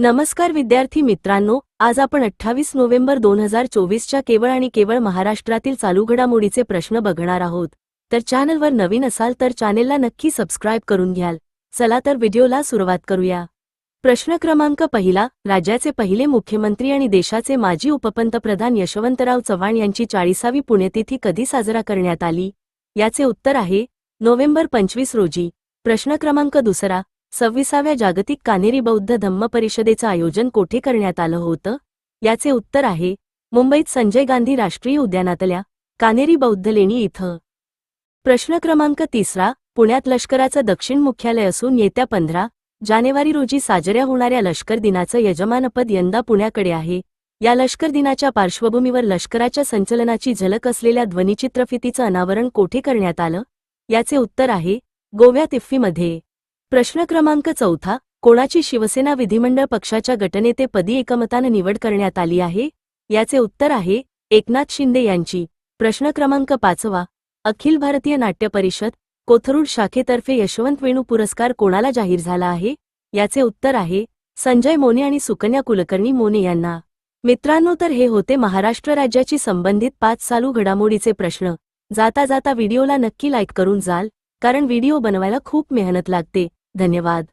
नमस्कार विद्यार्थी मित्रांनो आज आपण अठ्ठावीस नोव्हेंबर दोन हजार चोवीसच्या केवळ आणि केवळ महाराष्ट्रातील चालू घडामोडीचे प्रश्न बघणार आहोत. तर चॅनलवर नवीन असाल तर चॅनेलला नक्की सबस्क्राईब करून घ्याल. चला तर व्हिडिओला सुरुवात करूया. प्रश्न क्रमांक पहिला राज्याचे पहिले मुख्यमंत्री आणि देशाचे माजी उपपंतप्रधान यशवंतराव चव्हाण यांची चाळीसावी पुण्यतिथी कधी साजरा करण्यात आली? याचे उत्तर आहे नोव्हेंबर पंचवीस रोजी. प्रश्न क्रमांक दुसरा सव्वीसाव्या जागतिक कानेरी बौद्ध धम्म परिषदेचं आयोजन कोठे करण्यात आलं होतं? याचे उत्तर आहे मुंबईत संजय गांधी राष्ट्रीय उद्यानातल्या कानेरी बौद्ध लेणी इथं. प्रश्न क्रमांक तिसरा पुण्यात लष्कराचं दक्षिण मुख्यालय असून येत्या पंधरा जानेवारी रोजी साजऱ्या होणाऱ्या लष्कर दिनाचं यजमानपद यंदा पुण्याकडे आहे. या लष्कर दिनाच्या पार्श्वभूमीवर लष्कराच्या संचलनाची झलक असलेल्या ध्वनिचित्रफितीचं अनावरण कोठे करण्यात आलं? याचे उत्तर आहे गोव्यात इफ्फीमध्ये प्रश्न क्रमांक चौथा कोणाची शिवसेना विधिमंडळ पक्षाच्या गटनेतेपदी एकमतानं निवड करण्यात आली आहे? याचे उत्तर आहे एकनाथ शिंदे यांची. प्रश्न क्रमांक पाचवा अखिल भारतीय नाट्य परिषद कोथरूड शाखेतर्फे यशवंत वेणू पुरस्कार कोणाला जाहीर झाला आहे? याचे उत्तर आहे संजय मोने आणि सुकन्या कुलकर्णी मोने यांना. मित्रांनो तर हे होते महाराष्ट्र राज्याची संबंधित पाच चालू घडामोडीचे प्रश्न. जाता जाता व्हिडिओला नक्की लाईक करून जाल. कारण व्हिडिओ बनवायला खूप मेहनत लागते. धन्यवाद.